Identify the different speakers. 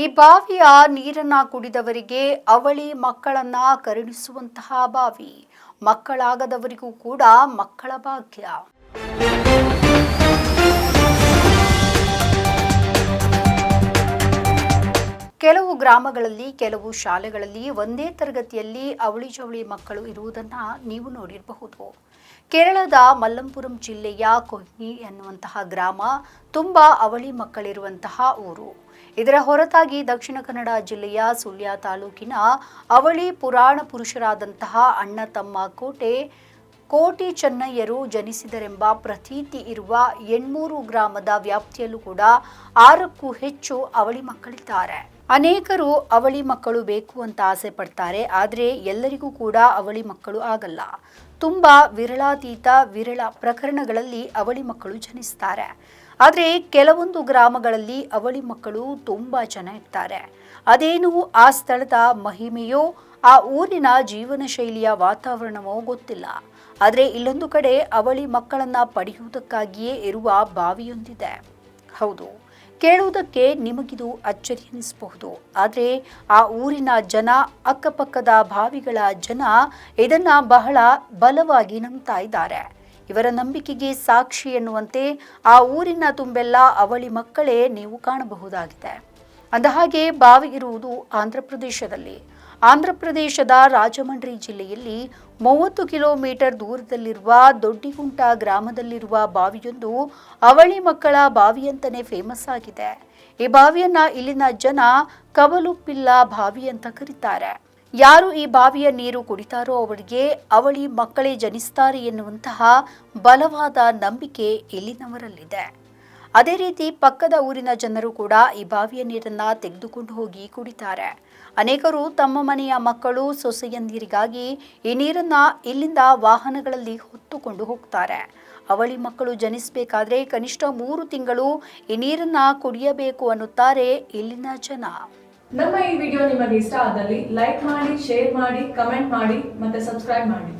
Speaker 1: ಈ ಬಾವಿಯ ನೀರನ್ನ ಕುಡಿದವರಿಗೆ ಅವಳಿ ಮಕ್ಕಳನ್ನ ಕರುಣಿಸುವಂತಹ ಬಾವಿ. ಮಕ್ಕಳಾಗದವರಿಗೂ ಕೂಡ ಮಕ್ಕಳ ಭಾಗ್ಯ. ಕೆಲವು ಗ್ರಾಮಗಳಲ್ಲಿ, ಕೆಲವು ಶಾಲೆಗಳಲ್ಲಿ ಒಂದೇ ತರಗತಿಯಲ್ಲಿ ಅವಳಿ ಜವಳಿ ಮಕ್ಕಳು ಇರುವುದನ್ನ ನೀವು ನೋಡಿರಬಹುದು. ಕೇರಳದ ಮಲ್ಲಂಪುರಂ ಜಿಲ್ಲೆಯ ಕೊಹ್ನಿ ಎನ್ನುವಂತಹ ಗ್ರಾಮ ತುಂಬಾ ಅವಳಿ ಮಕ್ಕಳಿರುವಂತಹ ಊರು. ಇದರ ಹೊರತಾಗಿ ದಕ್ಷಿಣ ಕನ್ನಡ ಜಿಲ್ಲೆಯ ಸುಳ್ಯ ತಾಲೂಕಿನ ಅವಳಿ ಪುರಾಣ ಪುರುಷರಾದಂತಹ ಅಣ್ಣ ತಮ್ಮ ಕೋಟೆ, ಕೋಟಿ ಚೆನ್ನಯ್ಯರು ಜನಿಸಿದರೆಂಬ ಪ್ರತೀತಿ ಇರುವ ಎಣ್ಮೂರು ಗ್ರಾಮದ ವ್ಯಾಪ್ತಿಯಲ್ಲೂ ಕೂಡ ಆರಕ್ಕೂ ಹೆಚ್ಚು ಅವಳಿ ಮಕ್ಕಳಿದ್ದಾರೆ. ಅನೇಕರು ಅವಳಿ ಮಕ್ಕಳು ಬೇಕು ಅಂತ ಆಸೆ ಪಡ್ತಾರೆ, ಆದರೆ ಎಲ್ಲರಿಗೂ ಕೂಡ ಅವಳಿ ಮಕ್ಕಳು ಆಗಲ್ಲ. ತುಂಬ ವಿರಳಾತೀತ, ವಿರಳ ಪ್ರಕರಣಗಳಲ್ಲಿ ಅವಳಿ ಮಕ್ಕಳು ಜನಿಸ್ತಾರೆ. ಆದರೆ ಕೆಲವೊಂದು ಗ್ರಾಮಗಳಲ್ಲಿ ಅವಳಿ ಮಕ್ಕಳು ತುಂಬ ಜನ ಇರ್ತಾರೆ ಅದೇನು ಆ ಸ್ಥಳದ ಮಹಿಮೆಯೋ, ಆ ಊರಿನ ಜೀವನ ಶೈಲಿಯ ವಾತಾವರಣವೋ ಗೊತ್ತಿಲ್ಲ. ಆದರೆ ಇಲ್ಲೊಂದು ಕಡೆ ಅವಳಿ ಮಕ್ಕಳನ್ನು ಪಡೆಯುವುದಕ್ಕಾಗಿಯೇ ಇರುವ ಬಾವಿಯೊಂದಿದೆ. ಹೌದು. ಕೇಳುವುದಕ್ಕೆ ನಿಮಗಿದು ಅಚ್ಚರಿ ಎನಿಸಬಹುದು ಆದರೆ ಆ ಊರಿನ ಜನ, ಅಕ್ಕಪಕ್ಕದ ಬಾವಿಗಳ ಜನ ಇದನ್ನ ಬಹಳ ಬಲವಾಗಿ ನಂಬ್ತಾ ಇದ್ದಾರೆ. ಇವರ ನಂಬಿಕೆಗೆ ಸಾಕ್ಷಿ ಎನ್ನುವಂತೆ ಆ ಊರಿನ ತುಂಬೆಲ್ಲ ಅವಳಿ ಮಕ್ಕಳೇ ನೀವು ಕಾಣಬಹುದಾಗಿದೆ. ಅಂದಹಾಗೆ ಬಾವಿ ಇರುವುದು ಆಂಧ್ರ ಪ್ರದೇಶದಲ್ಲಿ ಆಂಧ್ರ ಪ್ರದೇಶದ ರಾಜಮಂಡ್ರಿ ಜಿಲ್ಲೆಯಲ್ಲಿ ಮೂವತ್ತು ಕಿಲೋಮೀಟರ್ ದೂರದಲ್ಲಿರುವ ದೊಡ್ಡಿಗುಂಟ ಗ್ರಾಮದಲ್ಲಿರುವ ಬಾವಿಯೊಂದು ಅವಳಿ ಮಕ್ಕಳ ಬಾವಿಯಂತನೇ ಫೇಮಸ್ ಆಗಿದೆ. ಈ ಬಾವಿಯನ್ನ ಇಲ್ಲಿನ ಜನ ಕವಲುಪ್ಪಿಲ್ಲ ಬಾವಿ ಅಂತ ಕರೀತಾರೆ. ಯಾರು ಈ ಬಾವಿಯ ನೀರು ಕುಡಿತಾರೋ ಅವರಿಗೆ ಅವಳಿ ಮಕ್ಕಳೇ ಜನಿಸ್ತಾರೆ ಎನ್ನುವಂತಹ ಬಲವಾದ ನಂಬಿಕೆ ಇಲ್ಲಿನವರಲ್ಲಿದೆ. ಅದೇ ರೀತಿ ಪಕ್ಕದ ಊರಿನ ಜನರು ಕೂಡ ಈ ಬಾವಿಯ ನೀರನ್ನ ತೆಗೆದುಕೊಂಡು ಹೋಗಿ ಕುಡಿತಾರೆ. ಅನೇಕರು ತಮ್ಮ ಮನೆಯ ಮಕ್ಕಳು ಸೊಸೆಯಂದಿರಿಗಾಗಿ ಈ ನೀರನ್ನ ಇಲ್ಲಿಂದ ವಾಹನಗಳಲ್ಲಿ ಹೊತ್ತುಕೊಂಡು ಹೋಗ್ತಾರೆ. ಅವಳಿ ಮಕ್ಕಳು ಜನಿಸಬೇಕಾದ್ರೆ ಕನಿಷ್ಠ ಮೂರು ತಿಂಗಳು ಈ ನೀರನ್ನ ಕುಡಿಯಬೇಕು ಅನ್ನುತ್ತಾರೆ ಇಲ್ಲಿನ ಜನ.
Speaker 2: ನಮ್ಮ ಈ ವಿಡಿಯೋ ನಿಮಗೆ ಇಷ್ಟ ಆದಲ್ಲಿ ಲೈಕ್ ಮಾಡಿ, ಶೇರ್ ಮಾಡಿ, ಕಮೆಂಟ್ ಮಾಡಿ ಮತ್ತೆ ಸಬ್ಸ್ಕ್ರೈಬ್ ಮಾಡಿ.